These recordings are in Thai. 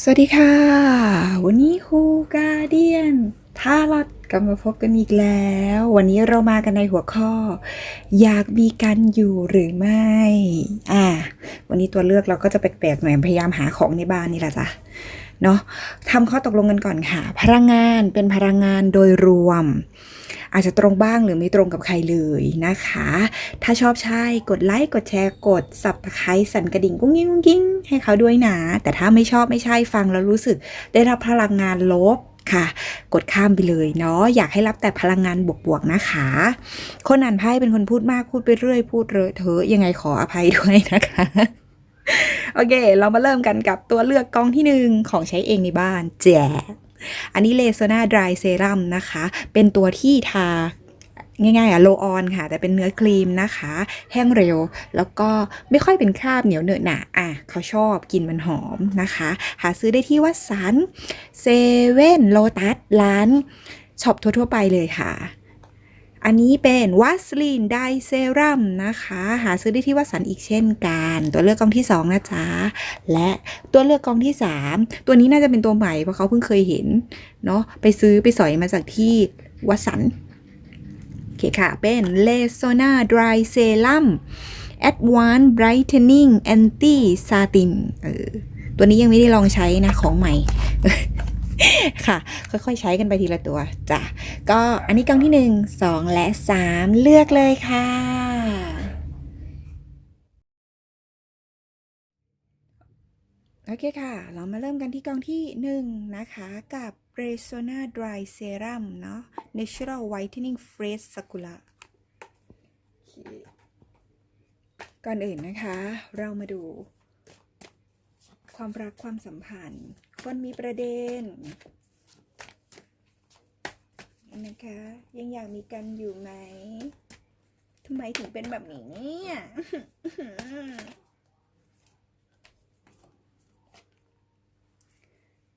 สวัสดีค่ะ วันนี้คูกาเดียนท่าลอดกลับมาพบกันอีกแล้ว วันนี้เรามากันในหัวข้อ อยากมีกันอยู่หรือไม่ อ่า วันนี้ตัวเลือกเราก็จะแปลกๆหน่อยพยายามหาของในบ้านนี่แหละจ้ะ เนาะทำข้อตกลงกันก่อนค่ะ พลังงานเป็นพลังงานโดยรวม อาจจะตรงบ้างหรือไม่ตรงกับใครเลยนะคะ ถ้าชอบใช่กดไลค์กดแชร์กดสับตะไคร้สั่นกระดิ่งกุ้งกิ้งกุ้งกิ้งให้เขาด้วยนะ แต่ถ้าไม่ชอบไม่ใช่ฟังแล้วรู้สึก ได้รับพลังงานลบค่ะ กดข้ามไปเลยเนาะอยากให้รับแต่พลังงานบวกๆนะคะ คนอ่านไพ่เป็นคนพูดมากพูดไปเรื่อยพูดเลอเทอะยังไงขออภัยด้วยนะคะ โอเค เรามาเริ่มกันกับตัวเลือกกองที่หนึ่งของใช้เองในบ้าน แจอันนี้เลโซนาดรายเซรั่มนะคะ เป็นตัวที่ทาง่ายๆอะโลออนค่ะ แต่เป็นเนื้อครีมนะคะ แห้งเร็ว แล้วก็ไม่ค่อยเป็นคราบเหนียวเหนอะหนะอะเขาชอบกินมันหอมนะคะ หาซื้อได้ที่วัดสันเซเว่นโลตัสร้านช็อปทั่วๆไปเลยค่ะ อันนี้เป็นวัสลีนไดเซรั่มนะคะ หาซื้อได้ที่วัดสันอีกเช่นกัน ตัวเลือกกองที่ 2 นะจ๊ะ และตัวเลือกกองที่ 3 ตัวนี้น่าจะเป็นตัวใหม่เพราะเขาเพิ่งเคยเห็นเนาะไปซื้อไปสอยมาจากที่วัดสันโอเคค่ะ เป็น l e s o n a Dry Serum Advanced Brightening Anti Satin เออตัวนี้ยังไม่ได้ลองใช้นะของใหม่ ค่ะ ค่อยๆใช้กันไปทีละตัวจ้ะก็อันนี้กล่องที่ 1 2 และ 3 เลือกเลยค่ะ โอเคค่ะ เรามาเริ่มกันที่กล่องที่ 1 นะคะกับ Resona Dry Serum เนาะ Natural Whitening Fresh Sakura ก่อนอื่นนะคะ เรามาดู ความรักความสัมพันธ์ คนมีประเด็นนะคะ ยังอยากมีกันอยู่ไหมทำไมถึงเป็นแบบนี้เนี่ย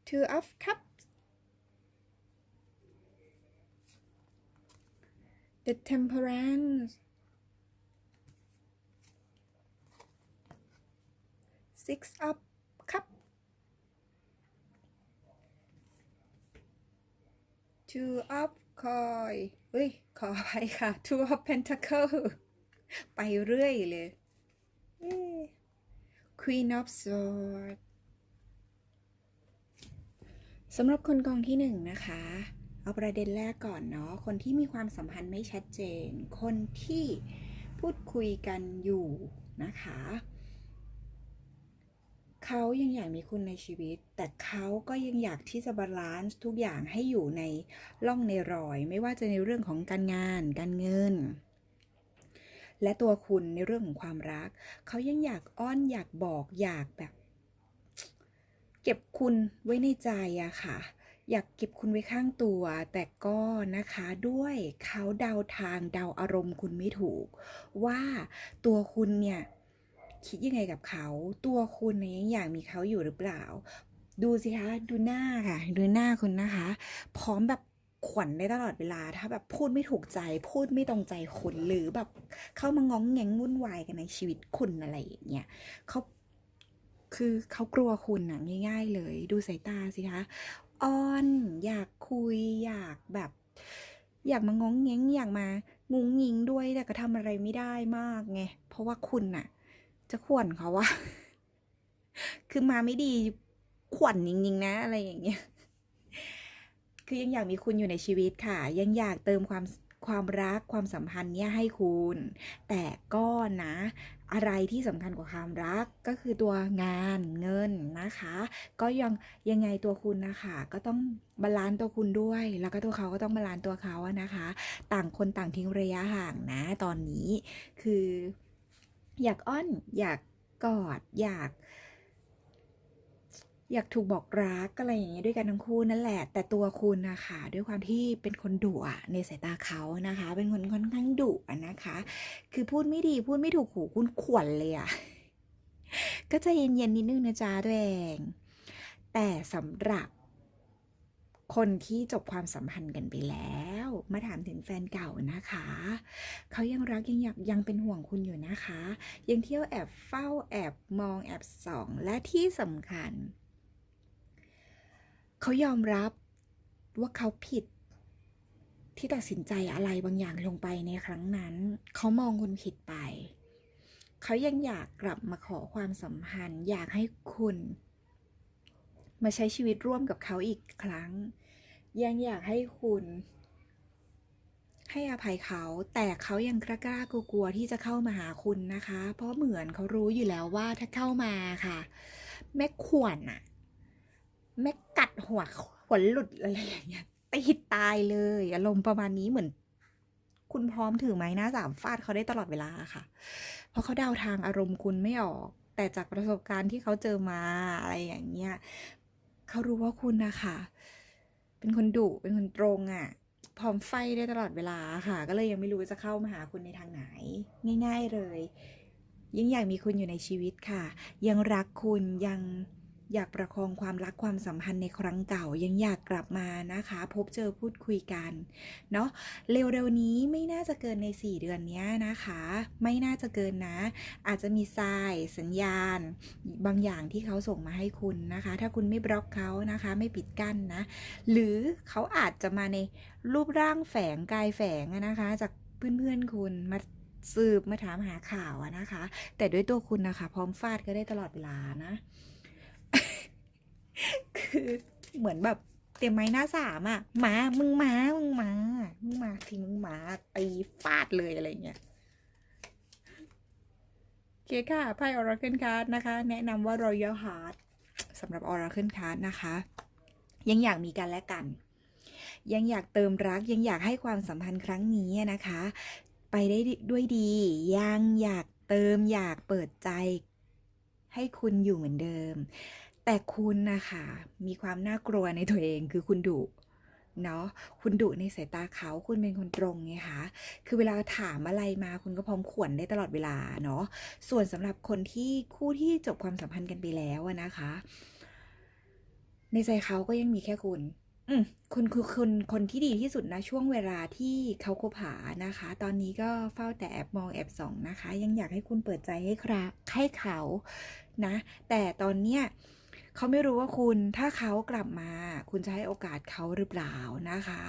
Two of Cups The Temperance Six of Two of Coin เฮ้ย ขออภัยค่ะ Two of Pentacle ไปเรื่อยเลยเอ๊ะ Queen of sword สำหรับคนกองที่หนึ่งนะคะ เอาประเด็นแรกก่อนเนาะ คนที่มีความสัมพันธ์ไม่ชัดเจน คนที่พูดคุยกันอยู่นะคะ เขายังอยากมีคุณในชีวิต แต่เขาก็ยังอยากที่จะบาลานซ์ทุกอย่างให้อยู่ในร่องในรอย ไม่ว่าจะในเรื่องของการงาน การเงิน และตัวคุณในเรื่องของความรัก เขายังอยากอ้อนอยากบอกอยากแบบ เก็บคุณไว้ในใจอะค่ะ อยากเก็บคุณไว้ข้างตัว แต่ก็นะคะด้วยเขาเดาทางเดาอารมณ์คุณไม่ถูก ว่าตัวคุณเนี่ย คิดยังไงกับเขา ตัวคุณเนี่ยยังอยากมีเขาอยู่หรือเปล่า ดูสิคะ ดูหน้าค่ะ ดูหน้าคุณนะคะ พร้อมแบบขวัญได้ตลอดเวลา ถ้าแบบพูดไม่ถูกใจ พูดไม่ตรงใจคุณหรือแบบเข้ามางองแงงวุ่นวายกันในชีวิตคุณอะไรอย่างเงี้ยเขาคือเขากลัวคุณน่ะง่าย ๆ เลย ดูสายตาสิคะอ้อนอยากคุยอยากแบบ อยากมางองแงงอยากมางุงงิงด้วยแต่ก็ทำอะไรไม่ได้มากไงเพราะว่าคุณน่ะ จะข่วนเขาว่าคือมาไม่ดีขวัญจริงๆนะ อะไรอย่างเงี้ย คือยังอยากมีคุณอยู่ในชีวิตค่ะ ยังอยากเติมความความรักความสัมพันธ์เนี่ยให้คุณ แต่ก็นะ อะไรที่สำคัญกว่าความรักก็คือตัวงานเงินนะคะ ก็ยังยังไงตัวคุณนะคะ ก็ต้องบาลานซ์ตัวคุณด้วย แล้วก็ตัวเขาก็ต้องบาลานซ์ตัวเขาอะนะคะ ต่างคนต่างทิ้งระยะห่างนะ ตอนนี้คือ อยากอ้อน อยากกอด อยาก อยากถูกบอกรักอะไรอย่างเงี้ยด้วยกันทั้งคู่นั่นแหละ แต่ตัวคุณนะคะด้วยความที่เป็นคนดุอะในสายตาเขานะคะ เป็นคนค่อนข้างดุอะนะคะ คือพูดไม่ดีพูดไม่ถูกหูคุณขวัญเลยอะก็ใจเย็นๆนิดนึงนะจ๊ะตัวเองแต่สำหรับ คนที่จบความสัมพันธ์กันไปแล้ว มาถามถึงแฟนเก่านะคะ เขายังรักยังอยากยังเป็นห่วงคุณอยู่นะคะ ยังเที่ยวแอบเฝ้าแอบมองแอบส่อง และที่สำคัญ เขายอมรับว่าเขาผิด ที่ตัดสินใจอะไรบางอย่างลงไปในครั้งนั้น เขามองคุณผิดไป เขายังอยากกลับมาขอความสัมพันธ์ อยากให้คุณ มาใช้ชีวิตร่วมกับเขาอีกครั้ง ยังอยากให้คุณ ให้อภัยเขา แต่เขายังกล้ากล้ากลัวที่จะเข้ามาหาคุณนะคะ เพราะเหมือนเขารู้อยู่แล้วว่าถ้าเข้ามาค่ะ แม่ขวนอะแม่กัดหัวหัวหลุดอะไรอย่างเงี้ยตีตายเลยอารมณ์ประมาณนี้เหมือนคุณพร้อมถือไม้หน้าสามฟาดเขาได้ตลอดเวลาค่ะ เพราะเขาเดาทางอารมณ์คุณไม่ออก แต่จากประสบการณ์ที่เขาเจอมาอะไรอย่างเงี้ย เขารู้ว่าคุณนะคะเป็นคนดุเป็นคนตรงอะ่ะพร้อมไฟได้ตลอดเวลาค่ะ ก็เลยยังไม่รู้จะเข้ามาหาคุณในทางไหน ง่าย ๆเลยยังอยากมีคุณอยู่ในชีวิตค่ะ ยังรักคุณยัง อยากประคองความรักความสัมพันธ์ในครั้งเก่ายังอยากกลับมานะคะ พบเจอพูดคุยกันเนาะเร็วๆนี้ไม่น่าจะเกินใน 4 เดือนนี้นะคะ ไม่น่าจะเกินนะ อาจจะมีทรายสัญญาณ บางอย่างที่เขาส่งมาให้คุณนะคะ ถ้าคุณไม่บล็อกเขานะคะ ไม่ปิดกั้นนะ หรือเขาอาจจะมาในรูปร่างแฝงกายแฝงนะคะ จากเพื่อนๆคุณมาสืบมาถามหาข่าวนะคะ แต่ด้วยตัวคุณนะคะ พร้อมฟาดก็ได้ตลอดเวลานะ คือเหมือนแบบเตรียมไม้หน้าสามอะมา มึงมา มึงมา มึงมาทีมึงมาตีฟาดเลยอะไรเงี้ยโอเคค่ะไพ่ Oracle Card นะคะ แนะนำว่า Royal Heart สำหรับ Oracle Card นะคะ ยังอยากมีกันและกัน ยังอยากเติมรักยังอยากให้ความสัมพันธ์ครั้งนี้นะคะ ไปได้ด้วยดี ยังอยากเติมอยากเปิดใจ ให้คุณอยู่เหมือนเดิม แต่คุณนะคะมีความน่ากลัวในตัวเองคือคุณดุเนาะคุณดุในสายตาเขาคุณเป็นคนตรงไงคะคือเวลาถามอะไรมาคุณก็พร้อมขวนได้ตลอดเวลาเนาะส่วนสำหรับคนที่คู่ที่จบความสัมพันธ์กันไปแล้วนะคะ ในใจเขาก็ยังมีแค่คุณอืมคุณคือคนคนที่ดีที่สุดนะช่วงเวลาที่เขาคบหานะคะ ตอนนี้ก็เฝ้าแต่แอบมองแอบส่องนะคะ ยังอยากให้คุณเปิดใจให้คราให้เขานะ แต่ตอนเนี้ย เขาไม่รู้ว่าคุณถ้าเขากลับมา คุณจะให้โอกาสเขาหรือเปล่านะคะ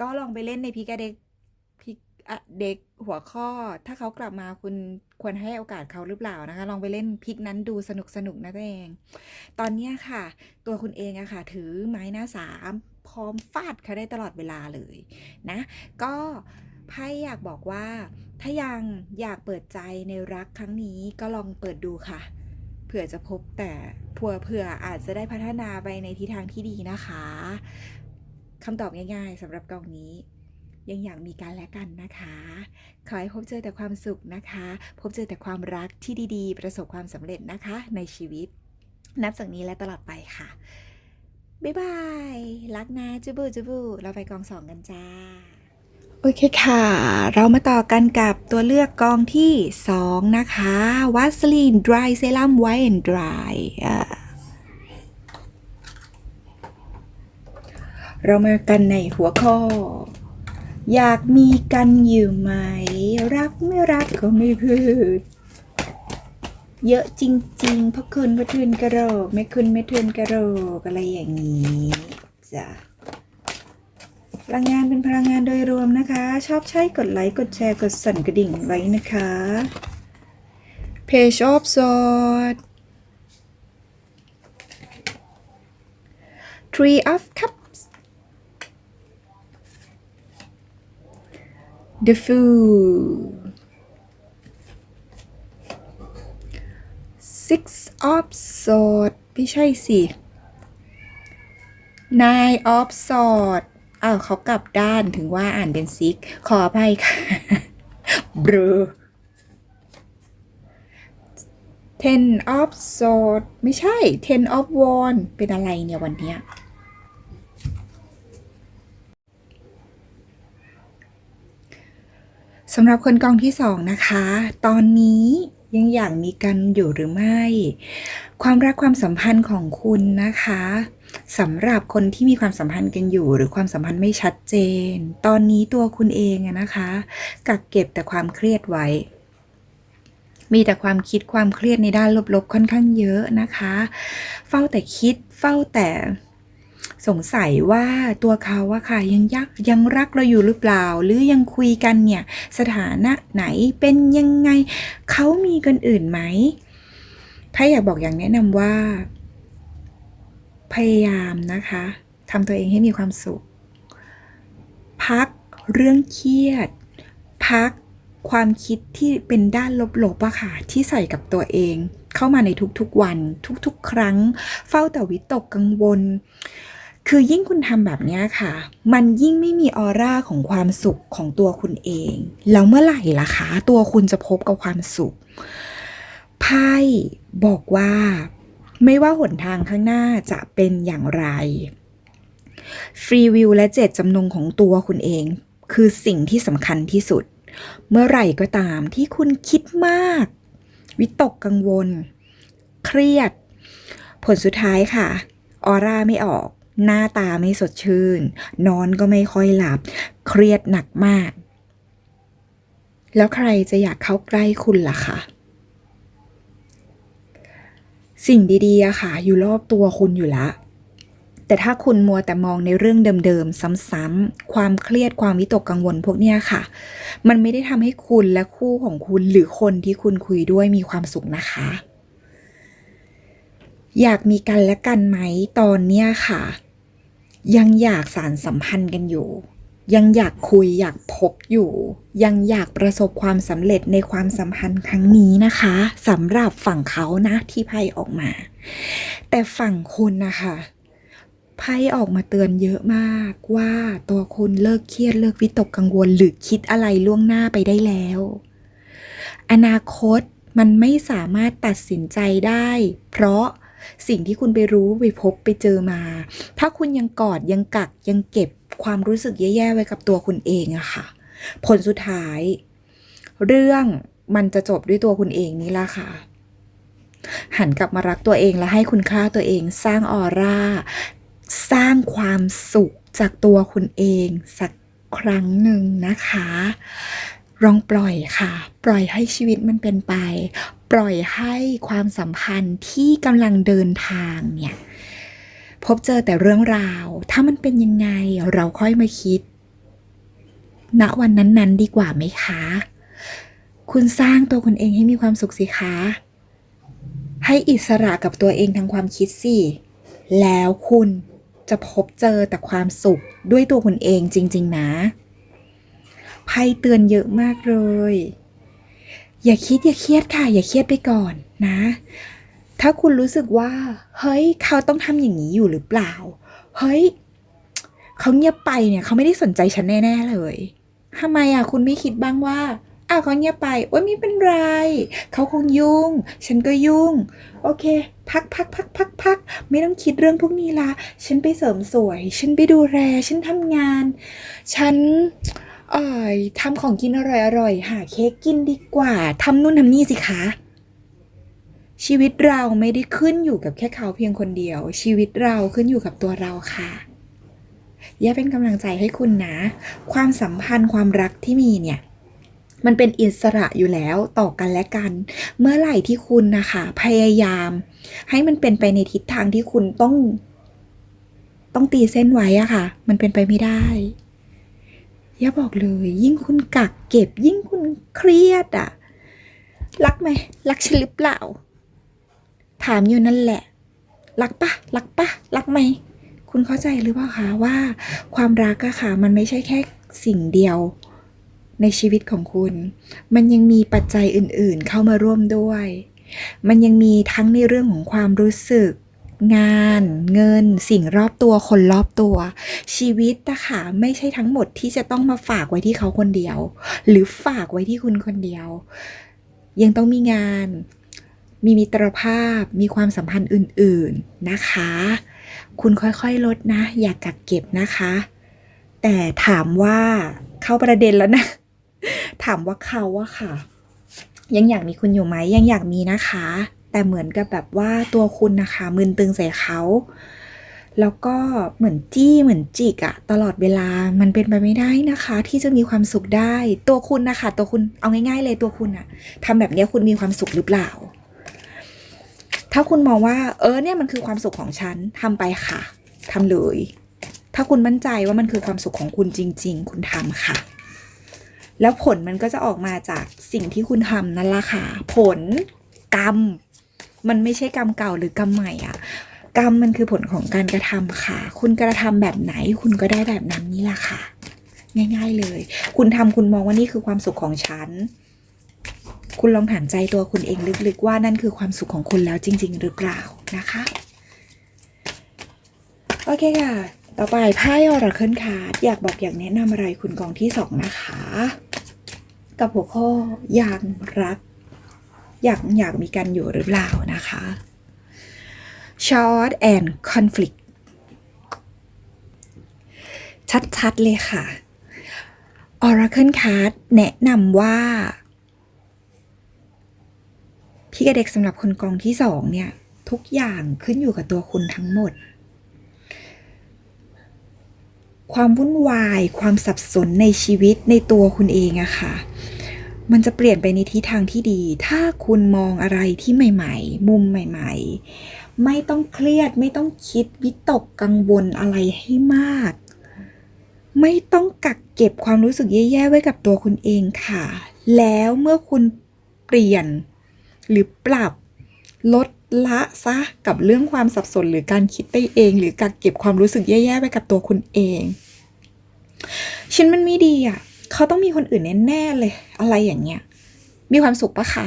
ก็ลองไปเล่นในพิกาเด็กพิกอะเด็กหัวข้อ ถ้าเขากลับมาคุณควรให้โอกาสเขาหรือเปล่านะคะ ลองไปเล่นพิกนั้นดูสนุกสนุกนะตัวเอง ตอนนี้ค่ะ ตัวคุณเองอะค่ะ ถือไม้หน้าสามพร้อมฟาดเขาได้ตลอดเวลาเลยนะ ก็ไพ่อยากบอกว่า ถ้ายังอยากเปิดใจในรักครั้งนี้ก็ลองเปิดดูค่ะ เผื่อจะพบแต่เผื่อเผื่ออาจจะได้พัฒนาไปในทิศทางที่ดีนะคะคำตอบง่ายๆสำหรับกองนี้ ยังอยากมีกันและกันนะคะ ขอให้พบเจอแต่ความสุขนะคะ พบเจอแต่ความรักที่ดีๆ ประสบความสำเร็จนะคะในชีวิต นับจากนี้และตลอดไปค่ะ บ๊ายบาย รักนะจุบูจุบูเราไปกองสองกันจ้า โอเคค่ะ เรามาต่อกันกับตัวเลือกกองที่ 2 นะคะวัสลีน dry serum white and dry อ่าเรามากันในหัวข้อ อยากมีกันอยู่ไหม รักไม่รักก็ไม่พูดเยอะจริงๆเพราะคุณพระทุนกระโรกไม่คุณไม่ทุนกระโรกอะไรอย่างนี้จ้ะ พลังงานเป็นพลังงานโดยรวมนะคะ ชอบใช้กดไลค์ กดแชร์ กดสั่นกระดิ่งไว้นะคะ Page of Swords Three of Cups The Fool Six of Swords ไม่ใช่สิ Nine of Swords อ้าวเขากลับด้านถึงว่าอ่านเป็นซิก ขออภัยค่ะบรู Ten of Swords ไม่ใช่ Ten of Wands เป็นอะไรเนี่ยวันเนี้ยสำหรับคนกองที่สองนะคะ ตอนนี้ยังอยากมีกันอยู่หรือไม่ ความรักความสัมพันธ์ของคุณนะคะ สำหรับคนที่มีความสัมพันธ์กันอยู่ หรือความสัมพันธ์ไม่ชัดเจน ตอนนี้ตัวคุณเองอะนะคะ กักเก็บแต่ความเครียดไว้มีแต่ความคิดความเครียดในด้านลบๆ ค่อนข้างเยอะนะคะ เฝ้าแต่คิดเฝ้าแต่สงสัยว่าตัวเขาอะค่ะยังยักยังรักเราอยู่หรือเปล่า หรือยังคุยกันเนี่ย สถานะไหนเป็นยังไง เขามีคนอื่นไหมไพ่อยากบอกอย่างแนะนำว่า พยายามนะคะทำตัวเองให้มีความสุข พักเรื่องเครียด พักความคิดที่เป็นด้านลบๆอะค่ะ ที่ใส่กับตัวเอง เข้ามาในทุกๆวัน ทุกๆ ครั้ง เฝ้าแต่วิตกกังวล คือยิ่งคุณทำแบบนี้ค่ะ มันยิ่งไม่มีออร่าของความสุขของตัวคุณเอง แล้วเมื่อไหร่ล่ะคะ ตัวคุณจะพบกับความสุข ไพ่บอกว่า ไม่ว่าหนทางข้างหน้าจะเป็นอย่างไร ฟรีวิวและเจตจำนงของตัวคุณเอง คือสิ่งที่สำคัญที่สุด เมื่อไหร่ก็ตามที่คุณคิดมาก วิตกกังวล เครียด ผลสุดท้ายค่ะ ออร่าไม่ออก หน้าตาไม่สดชื่น นอนก็ไม่ค่อยหลับ เครียดหนักมาก แล้วใครจะอยากเข้าใกล้คุณล่ะคะ สิ่งดีๆอะค่ะ อยู่รอบตัวคุณอยู่ละ แต่ถ้าคุณมัวแต่มองในเรื่องเดิมๆ ซ้ำๆ ความเครียดความวิตกกังวลพวกเนี้ยค่ะ มันไม่ได้ทำให้คุณและคู่ของคุณหรือคนที่คุณคุยด้วยมีความสุขนะคะ อยากมีกันและกันไหมตอนเนี้ยค่ะ ยังอยากสารสัมพันธ์กันอยู่ ยังอยากคุยอยากพบอยู่ ยังอยากประสบความสำเร็จในความสัมพันธ์ครั้งนี้นะคะสำหรับฝั่งเขานะที่ไพ่ออกมา แต่ฝั่งคุณนะคะไพ่ออกมาเตือนเยอะมากว่าตัวคุณเลิกเครียดเลิกวิตกกังวล หรือคิดอะไรล่วงหน้าไปได้แล้ว อนาคตมันไม่สามารถตัดสินใจได้ เพราะ สิ่งที่คุณไปรู้ไปพบไปเจอมา ถ้าคุณยังกอดยังกักยังเก็บความรู้สึกแย่ๆไว้กับตัวคุณเองอะค่ะ ผลสุดท้าย เรื่องมันจะจบด้วยตัวคุณเองนี่ละค่ะหันกลับมารักตัวเองและให้คุณค่าตัวเองสร้างออร่า สร้างความสุขจากตัวคุณเอง สักครั้งหนึ่งนะคะลองปล่อยค่ะ ปล่อยให้ชีวิตมันเป็นไป ปล่อยให้ความสัมพันธ์ที่กำลังเดินทางเนี่ยพบเจอแต่เรื่องราว ถ้ามันเป็นยังไงเราค่อยมาคิด ณวันนั้นๆ ดีกว่าไหมคะ คุณสร้างตัวคุณเองให้มีความสุขสิคะ ให้อิสระกับตัวเองทางความคิดสิ แล้วคุณจะพบเจอแต่ความสุขด้วยตัวคุณเองจริง ๆ นะไพ่เตือนเยอะมากเลย อย่าคิดอย่าเครียดค่ะ อย่าเครียดไปก่อนนะ ถ้าคุณรู้สึกว่า เฮ้ย เขาต้องทำอย่างนี้อยู่หรือเปล่า เฮ้ย เขาเงียบไปเนี่ย เขาไม่ได้สนใจฉันแน่ ๆ เลยทำไมอะ คุณไม่คิดบ้างว่าอ้าวเขาเงียบไป โอ๊ยไม่เป็นไร เขาคงยุ่ง ฉันก็ยุ่ง โอเค พักพักพักพักพักไม่ต้องคิดเรื่องพวกนี้ละ ฉันไปเสริมสวย ฉันไปดูแล ฉันทำงาน ฉัน ทำของกินอร่อยๆ หาเค้กกินดีกว่า ทำนู่นทำนี่สิคะ ชีวิตเราไม่ได้ขึ้นอยู่กับแค่เขาเพียงคนเดียว ชีวิตเราขึ้นอยู่กับตัวเราค่ะย่าเป็นกำลังใจให้คุณนะ ความสัมพันธ์ความรักที่มีเนี่ย มันเป็นอิสระอยู่แล้วต่อกันและกัน เมื่อไหร่ที่คุณนะคะ พยายาม ให้มันเป็นไปในทิศทางที่คุณต้อง ต้องตีเส้นไว้อะค่ะ มันเป็นไปไม่ได้ ย่าบอกเลย ยิ่งคุณกักเก็บ ยิ่งคุณเครียดอะรักไหม รักฉันหรือเปล่า ถามอยู่นั่นแหละ รักปะรักปะรักไหม คุณเข้าใจหรือเปล่าคะว่า ความรักอะค่ะ มันไม่ใช่แค่สิ่งเดียวในชีวิตของคุณ มันยังมีปัจจัยอื่นๆ เข้ามาร่วมด้วย มันยังมีทั้งในเรื่องของความรู้สึก งานเงินสิ่งรอบตัวคนรอบตัว ชีวิตอะคะไม่ใช่ทั้งหมดที่จะต้องมาฝากไว้ที่เขาคนเดียว หรือฝากไว้ที่คุณคนเดียว ยังต้องมีงาน มีมิตรภาพมีความสัมพันธ์อื่นๆนะคะ คุณค่อยๆลดนะ อย่ากกักเก็บนะคะ แต่ถามว่าเข้าประเด็นแล้วนะ ถามว่าเขาอะค่ะ ยังอยากมีคุณอยู่ไหมยังอยากมีนะคะ แต่เหมือนกับแบบว่าตัวคุณนะคะมึนตึงใส่เขาแล้วก็เหมือนจี้เหมือนจิกอะตลอดเวลามันเป็นไปไม่ได้นะคะ ที่จะมีความสุขได้ ตัวคุณนะคะตัวคุณเอาง่าย ๆ เลยตัวคุณอะทำแบบนี้คุณมีความสุขหรือเปล่า ถ้าคุณมองว่า เออเนี่ยมันคือความสุขของฉันทำไปค่ะทำเลย ถ้าคุณมั่นใจว่ามันคือความสุขของคุณจริง ๆ คุณทำค่ะ แล้วผลมันก็จะออกมาจากสิ่งที่คุณทำนั่นละค่ะ ผลกรรม มันไม่ใช่กรรมเก่าหรือกรรมใหม่อะกรรมมันคือผลของการกระทำค่ะ คุณกระทำแบบไหนคุณก็ได้แบบนั้นนี่แหละค่ะ ง่ายๆเลย คุณทำคุณมองว่านี่คือความสุขของฉัน คุณลองถามใจตัวคุณเองลึกๆว่านั่นคือความสุขของคุณแล้วจริง ๆ หรือเปล่านะคะ โอเคค่ะ ต่อไปไพ่อราเคิลคาร์ดอยากบอกอยากแนะนำอะไรคุณกองที่สองนะคะ กับหัวข้ออยากรัก อยากอยากมีกันอยู่หรือเปล่านะคะ short and conflict ชัดๆเลยค่ะ Oracle Card แนะนำว่า พี่กับเด็กสำหรับคนกองที่สองเนี่ย ทุกอย่างขึ้นอยู่กับตัวคุณทั้งหมด ความวุ่นวายความสับสนในชีวิตในตัวคุณเองอะค่ะ มันจะเปลี่ยนไปในทิศทางที่ดี ถ้าคุณมองอะไรที่ใหม่ ๆ มุมใหม่ ๆ ไม่ต้องเครียด ไม่ต้องคิดวิตกกังวลอะไรให้มาก ไม่ต้องกักเก็บความรู้สึกแย่ๆไว้กับตัวคุณเองค่ะ แล้วเมื่อคุณเปลี่ยน หรือปรับลดละซะกับเรื่องความสับสนหรือการคิดไปเอง หรือกักเก็บความรู้สึกแย่ๆไว้กับตัวคุณเอง ฉันมันไม่ดีอะ เขาต้องมีคนอื่นแน่ๆเลย อะไรอย่างเงี้ย มีความสุขปะคะ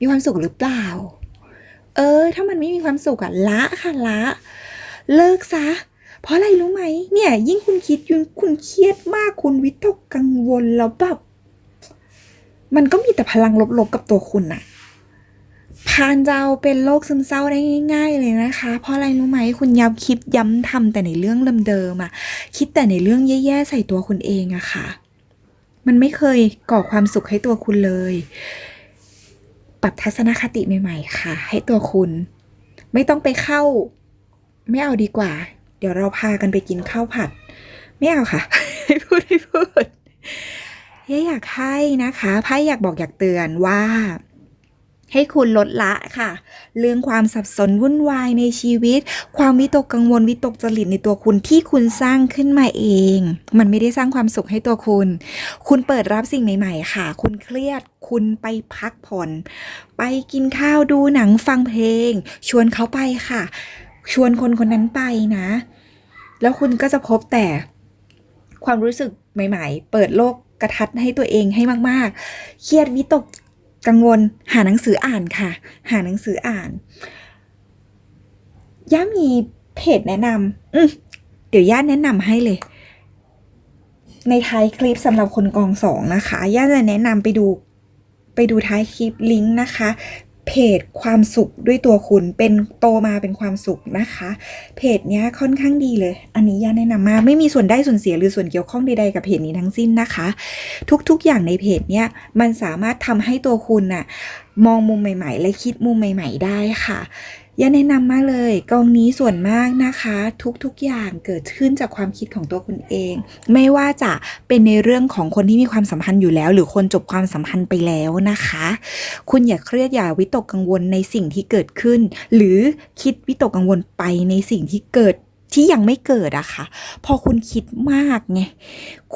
มีความสุขหรือเปล่า เออ ถ้ามันไม่มีความสุขอะละค่ะละ เลิกซะ เพราะอะไรรู้ไหม เนี่ย ยิ่งคุณคิดยิ่งคุณเครียดมากคุณวิตกกังวลแล้วแบบมันก็มีแต่พลังลบๆกับตัวคุณอะพานจะเอาเป็นโรคซึมเศร้าได้ง่าย ๆ เลยนะคะ เพราะอะไรรู้ไหมคุณย้ำคิดย้ำทำแต่ในเรื่องเดิมๆอะคิดแต่ในเรื่องแย่ๆใส่ตัวคุณเองอะค่ะ มันไม่เคยก่อความสุขให้ตัวคุณเลย ปรับทัศนคติใหม่ๆค่ะ ให้ตัวคุณ ไม่ต้องไปเข้า ไม่เอาดีกว่า เดี๋ยวเราพากันไปกินข้าวผัด ไม่เอาค่ะ ให้พูดให้พูดยอยากให้นะคะไพ่อยากบอกอยากเตือนว่า ให้คุณลดละค่ะ เรื่องความสับสนวุ่นวายในชีวิต ความวิตกกังวลวิตกจริตในตัวคุณที่คุณสร้างขึ้นมาเอง มันไม่ได้สร้างความสุขให้ตัวคุณ คุณเปิดรับสิ่งใหม่ ๆ ค่ะ คุณเครียดคุณไปพักผ่อน ไปกินข้าวดูหนังฟังเพลง ชวนเขาไปค่ะ ชวนคนคนนั้นไปนะ แล้วคุณก็จะพบแต่ความรู้สึกใหม่ ๆ เปิดโลกกระทัดให้ตัวเองให้มาก ๆ เครียดวิตก กังวลหาหนังสืออ่านค่ะ หาหนังสืออ่าน ย่ามีเพจแนะนำอืมเดี๋ยวย่าแนะนำให้เลย ในท้ายคลิปสำหรับคนกองสองนะคะ ย่าจะแนะนำไปดูไปดูท้ายคลิปลิงก์นะคะ เพจความสุขด้วยตัวคุณเป็นโตมาเป็นความสุขนะคะ เพจเนี้ยค่อนข้างดีเลย อันนี้ย่าแนะนำมาไม่มีส่วนได้ส่วนเสียหรือส่วนเกี่ยวข้องใดๆกับเพจนี้ทั้งสิ้นนะคะ ทุกๆอย่างในเพจเนี้ยมันสามารถทำให้ตัวคุณน่ะมองมุมใหม่ ๆ และคิดมุมใหม่ ๆ ได้ค่ะ ย่าแนะนำมากเลยกองนี้ส่วนมากนะคะ ทุกๆอย่างเกิดขึ้นจากความคิดของตัวคุณเอง ไม่ว่าจะเป็นในเรื่องของคนที่มีความสัมพันธ์อยู่แล้ว หรือคนจบความสัมพันธ์ไปแล้วนะคะ คุณอย่าเครียดอย่าวิตกกังวลในสิ่งที่เกิดขึ้น หรือคิดวิตกกังวลไปในสิ่งที่เกิดที่ยังไม่เกิดอะค่ะ พอคุณคิดมากไง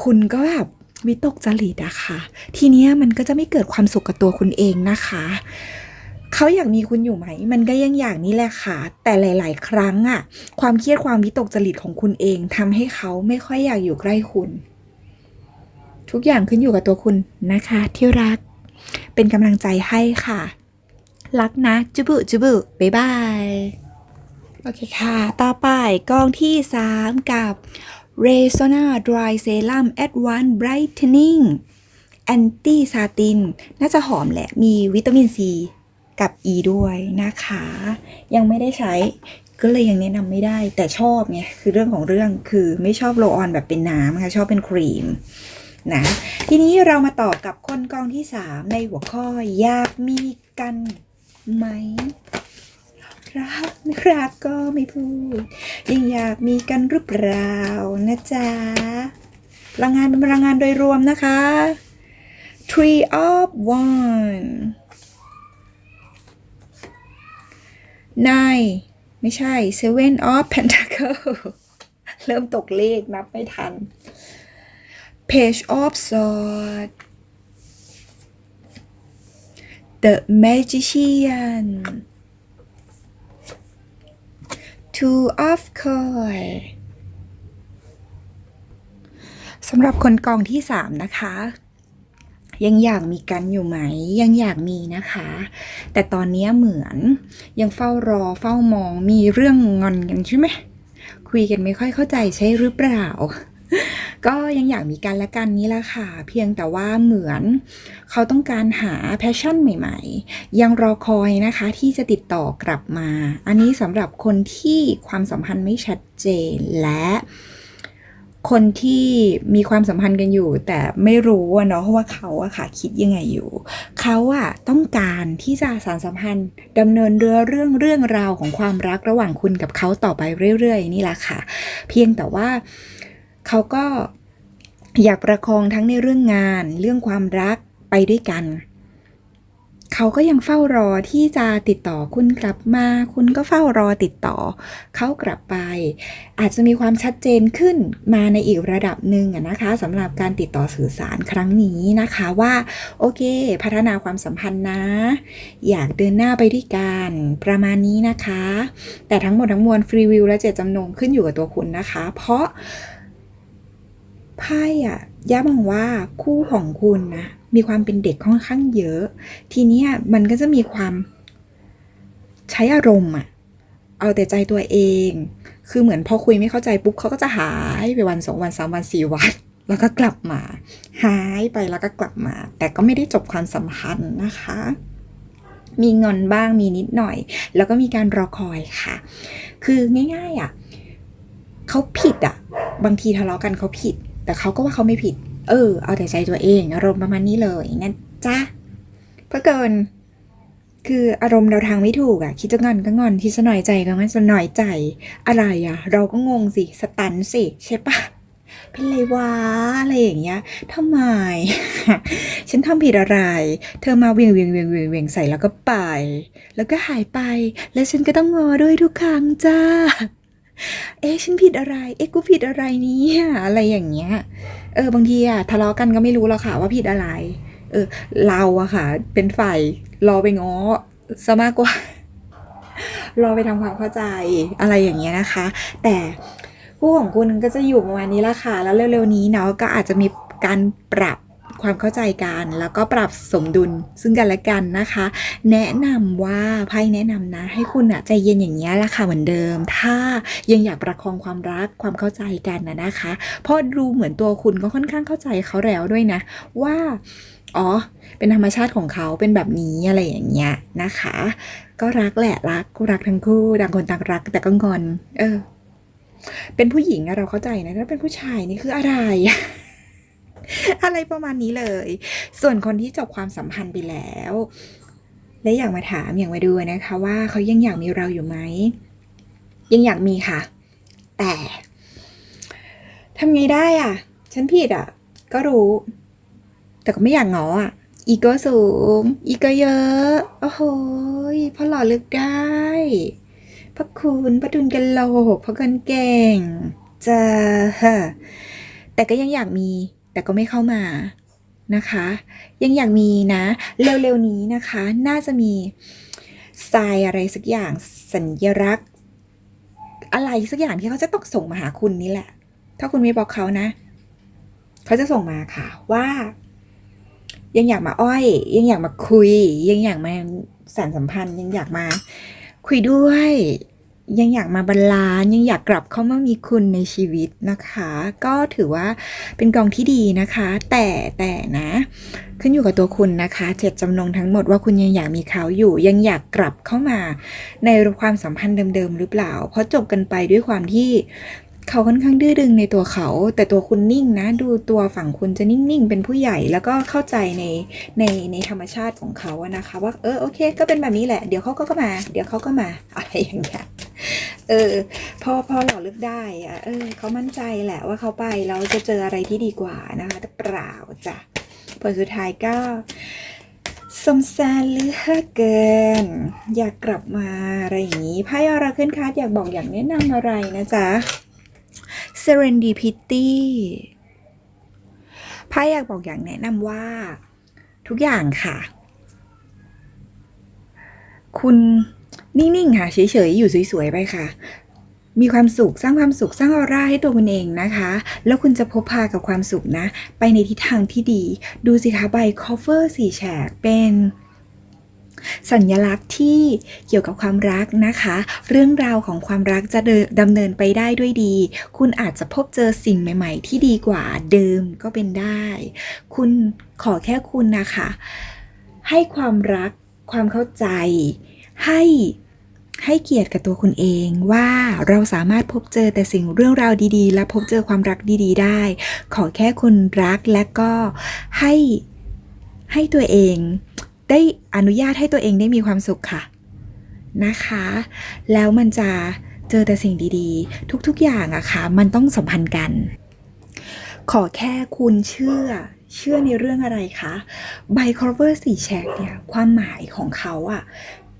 คุณก็แบบวิตกจริตอะค่ะ ทีเนี้ยมันก็จะไม่เกิดความสุขกับตัวคุณเองนะคะ เขาอยากมีคุณอยู่ไหม มันก็ยังอย่างนี้แหละค่ะ แต่หลาย ๆ ครั้งอะความเครียดความวิตกจริตของคุณเองทำให้เขาไม่ค่อยอยากอยู่ใกล้คุณ ทุกอย่างขึ้นอยู่กับตัวคุณนะคะ ที่รัก เป็นกำลังใจให้ค่ะ รักนะ จุบุจุบุบ๊ายบายโอเคค่ะ ต่อไปกองที่ 3 กับ Resona Dry Serum Advanced Brightening Anti Satin น่าจะหอมแหละ มีวิตามินซี กับ E ด้วยนะคะ ยังไม่ได้ใช้ก็เลยยังแนะนำไม่ได้แต่ชอบไงคือเรื่องของเรื่องคือไม่ชอบโรลออนแบบเป็นน้ำค่ะชอบเป็นครีมนะทีนี้เรามาต่อกับคนกองที่ 3 ในหัวข้ออยากมีกันไหมรักไม่รักก็ไม่พูด ยังอยากมีกันหรือเปล่านะจ๊ะพลังงานเป็นพลังงานโดยรวมนะคะ Tree of One Nine ไม่ใช่ Seven of Pentacle เริ่มตกเลขนับไม่ทัน Page of Swords The Magician Two of Coins สำหรับคนกองที่สามนะคะ ยังอยากมีกันอยู่ไหม ยังอยากมีนะคะ แต่ตอนนี้เหมือนยังเฝ้ารอเฝ้ามองมีเรื่องงอนกันใช่ไหมคุยกันไม่ค่อยเข้าใจใช่หรือเปล่า ก็ยังอยากมีกันและกันนี้ละค่ะ เพียงแต่ว่าเหมือนเขาต้องการหาแพชชั่นใหม่ ๆ ยังรอคอยนะคะที่จะติดต่อกลับมา อันนี้สำหรับคนที่ความสัมพันธ์ไม่ชัดเจนและ คนที่มีความสัมพันธ์กันอยู่ แต่ไม่รู้อะเนาะว่าเขาอะค่ะคิดยังไงอยู่ เขาอะต้องการที่จะสานสัมพันธ์ดำเนินเรือเรื่องเรื่องราวของความรักระหว่างคุณกับเขาต่อไปเรื่อยๆ นี่แหละค่ะ เพียงแต่ว่าเขาก็อยากประคองทั้งในเรื่องงาน เรื่องความรักไปด้วยกัน เขาก็ยังเฝ้ารอที่จะติดต่อคุณกลับมา คุณก็เฝ้ารอติดต่อ เขากลับไป อาจจะมีความชัดเจนขึ้นมาในอีกระดับหนึ่งนะคะสำหรับการติดต่อสื่อสารครั้งนี้นะคะว่า โอเค พัฒนาความสัมพันธ์นะ อยากเดินหน้าไปด้วยกันประมาณนี้นะคะ แต่ทั้งหมดทั้งมวลฟรีวิวและเจตจำนงขึ้นอยู่กับตัวคุณนะคะ เพราะไพ่อะย่ามองว่าคู่ของคุณนะ มีความเป็นเด็กค่อนข้างเยอะ ทีนี้มันก็จะมีความใช้อารมณ์อะเอาแต่ใจตัวเอง คือเหมือนพอคุยไม่เข้าใจปุ๊บเขาก็จะหายไปวันสองวันสามวันสี่วันแล้วก็กลับมา หายไปแล้วก็กลับมา แต่ก็ไม่ได้จบความสัมพันธ์นะคะ มีเงินบ้างมีนิดหน่อย แล้วก็มีการรอคอยค่ะ คือง่าย ๆอะเขาผิดอะ บางทีทะเลาะกันเขาผิด แต่เขาก็ว่าเขาไม่ผิด เออ เอาแต่ใจตัวเอง อารมณ์ประมาณนี้เลยนะจ๊ะเพื่อเกิน คืออารมณ์เราทางไม่ถูกอะคิดจะงอนก็งอนคิดจะหน่อยใจก็งอนจะหน่อยใจ อะไรอะเราก็งงสิสตันสิใช่ปะเป็นไรวะอะไรอย่างเงี้ยทำไม ฉันทำผิดอะไร เธอมาเวียงเวียงเวียงเวียงเวียงใส่แล้วก็ไป แล้วก็หายไป แล้วฉันก็ต้องงอด้วยทุกครั้งจ้า เอ๊ะฉันผิดอะไร เอ๊ะกูผิดอะไรเนี่ยอะไรอย่างเงี้ย เออบางทีอะทะเลาะกันก็ไม่รู้หรอกค่ะว่าผิดอะไร เออ เราอะค่ะ เป็นฝ่ายรอไปง้อซะมากกว่า รอไปทำความเข้าใจอะไรอย่างเงี้ยนะคะ แต่คู่ของคุณก็จะอยู่ประมาณนี้ละค่ะ แล้วเร็วๆนี้เนาะก็อาจจะมีการปรับ ความเข้าใจกัน แล้วก็ปรับสมดุลซึ่งกันและกันนะคะ แนะนำว่าไพ่แนะนำนะ ให้คุณอะใจเย็นอย่างเงี้ยละค่ะเหมือนเดิม ถ้ายังอยากประคองความรักความเข้าใจกันนะนะคะเพราะดูเหมือนตัวคุณก็ค่อนข้างเข้าใจเขาแล้วด้วยนะ ว่าอ๋อ เป็นธรรมชาติของเขาเป็นแบบนี้อะไรอย่างเงี้ยนะคะ ก็รักแหละรักรักทั้งคู่ต่างคนต่างรัก แต่ก็งอน เออ เป็นผู้หญิงเราเข้าใจนะถ้าเป็นผู้ชายนี่คืออะไร อะไรประมาณนี้เลย ส่วนคนที่จบความสัมพันธ์ไปแล้ว และอยากมาถามอยากมาดูนะคะ ว่าเขายังอยากมีเราอยู่ไหม ยังอยากมีค่ะ แต่ทำไงได้อะ ฉันผิดอะ ก็รู้ แต่ก็ไม่อยากงออะ อีโก้สูง อีโก้เยอะ โอ้โหพ่อหล่อเลือกได้พระคุณพระดุลกันโลพระกันเก่งจะฮะแต่ก็ยังอยากมี แต่ก็ไม่เข้ามานะคะ ยังอยากมีนะ เร็วๆนี้นะคะ น่าจะมีทรายอะไรสักอย่างสัญลักษณ์ อะไรสักอย่างที่เขาจะต้องส่งมาหาคุณนี่แหละ ถ้าคุณไม่บอกเขานะ เขาจะส่งมาค่ะว่า ยังอยากมาอ้อย ยังอยากมาคุย ยังอยากมาสานสัมพันธ์ยังอยากมา คุยด้วย ยังอยากมาบรรลานยังอยากกลับเข้ามามีคุณในชีวิตนะคะ ก็ถือว่าเป็นกองที่ดีนะคะ แต่แต่นะ ขึ้นอยู่กับตัวคุณนะคะ เจ็ดจำนงทั้งหมดว่าคุณยังอยากมีเขาอยู่ ยังอยากกลับเข้ามาในความสัมพันธ์เดิมๆหรือเปล่า เพราะจบกันไปด้วยความที่เขาค่อนข้างดื้อดึงในตัวเขา แต่ตัวคุณนิ่งนะ ดูตัวฝั่งคุณจะนิ่งๆ เป็นผู้ใหญ่แล้วก็เข้าใจในในในธรรมชาติของเขาอะนะคะ ว่าเออโอเค ก็เป็นแบบนี้แหละ เดี๋ยวเขาก็มา เดี๋ยวเขาก็มาอะไรอย่างเงี้ย เออพอพอหล่อลึกได้อะเออเขามั่นใจแหละว่าเขาไปแล้วจะเจออะไรที่ดีกว่านะคะแต่เปล่าจ้ะผลสุดท้ายก็สมสารเหลือเกิน อยากกลับมาอะไรอย่างนี้ไพ่อราขึ้นคาร์ดอยากบอกอยากแนะนำอะไรนะจ๊ะ serendipity ไพ่อยากบอกอย่างแนะนำว่า ทุกอย่างค่ะ คุณ นิ่งๆค่ะเฉยๆอยู่สวยๆไปค่ะ มีความสุขสร้างความสุขสร้างออร่าให้ตัวคุณเองนะคะ แล้วคุณจะพบพากับความสุขนะ ไปในทิศทางที่ดี ดูสิคะใบคอฟเฟอร์สี่แฉกเป็นสัญลักษณ์ที่เกี่ยวกับความรักนะคะ เรื่องราวของความรักจะเดินดำเนินไปได้ด้วยดี คุณอาจจะพบเจอสิ่งใหม่ ๆ ที่ดีกว่าเดิมก็เป็นได้ คุณขอแค่คุณนะคะ ให้ความรักความเข้าใจ ให้ ให้เกียรติกับตัวคุณเองว่าเราสามารถพบเจอแต่สิ่งเรื่องราวดีๆ และพบเจอความรักดีๆ ได้ ขอแค่คุณรักและก็ให้ให้ตัวเอง ได้อนุญาตให้ตัวเองได้มีความสุขค่ะนะคะ แล้วมันจะเจอแต่สิ่งดีๆ ทุกๆอย่างอะค่ะ มันต้องสัมพันธ์กัน ขอแค่คุณเชื่อเชื่อในเรื่องอะไรคะไบคอร์เวอร์สี่แฉกเนี่ย ความหมายของเขาอะ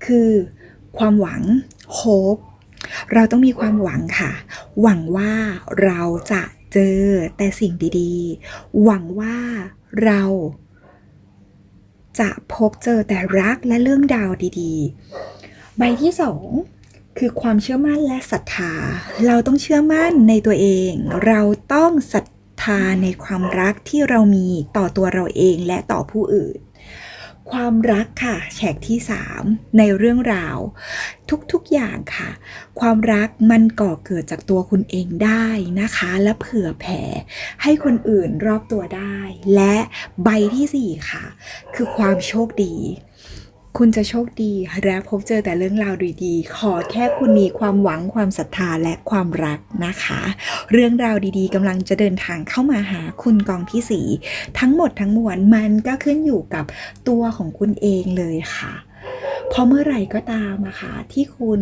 คือ ความหวัง hope เราต้องมีความหวังค่ะ หวังว่าเราจะเจอแต่สิ่งดีๆ หวังว่าเราจะพบเจอแต่รักและเรื่องดาวดีๆ ใบที่สองคือความเชื่อมั่นและศรัทธา เราต้องเชื่อมั่นในตัวเอง เราต้องศรัทธาในความรักที่เรามีต่อตัวเราเองและต่อผู้อื่น ความรักค่ะ แฉกที่ 3 ในเรื่องราว ทุกๆอย่างค่ะ ความรักมันก่อเกิดจากตัวคุณเองได้นะคะ และเผื่อแผ่ให้คนอื่นรอบตัวได้ และใบที่ 4 ค่ะ คือความโชคดี คุณจะโชคดีและพบเจอแต่เรื่องราวดีๆ ขอแค่คุณมีความหวังความศรัทธาและความรักนะคะ เรื่องราวดีๆกำลังจะเดินทางเข้ามาหาคุณกองที่สีทั้งหมดทั้งมวลมันก็ขึ้นอยู่กับตัวของคุณเองเลยค่ะ เพราะเมื่อไหร่ก็ตามอะค่ะที่คุณ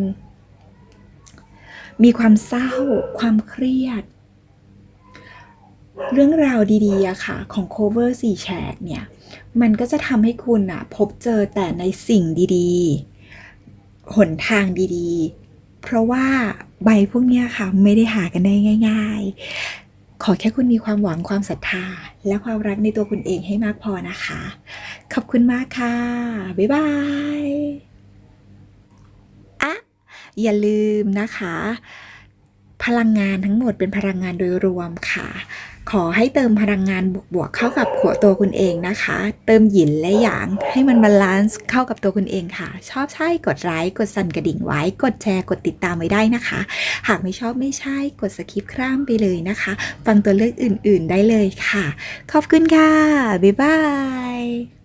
มีความเศร้า ความเครียด เรื่องราวดีๆอะค่ะของ cover สี่แฉกเนี่ย มันก็จะทำให้คุณอะพบเจอแต่ในสิ่งดีๆ หนทางดีๆ เพราะว่าใบพวกเนี้ยค่ะไม่ได้หากันได้ง่าย ๆ ขอแค่คุณมีความหวังความศรัทธา และความรักในตัวคุณเองให้มากพอนะคะ ขอบคุณมากค่ะ บ๊ายบายอะอย่าลืมนะคะพลังงานทั้งหมดเป็นพลังงานโดยรวมค่ะ ขอให้เติมพลังงานบวกๆเข้ากับหัวตัวคุณเองนะคะ เติมหยินและหยางให้มันบาลานซ์เข้ากับตัวคุณเองค่ะ ชอบใช่กดไลค์กดสั่นกระดิ่งไว้ กดแชร์กดติดตามไว้ได้นะคะ หากไม่ชอบไม่ใช่กดสคิปข้ามไปเลยนะคะ ฟังตัวเลือกอื่น ๆ ได้เลยค่ะ ขอบคุณค่ะ บ๊ายบาย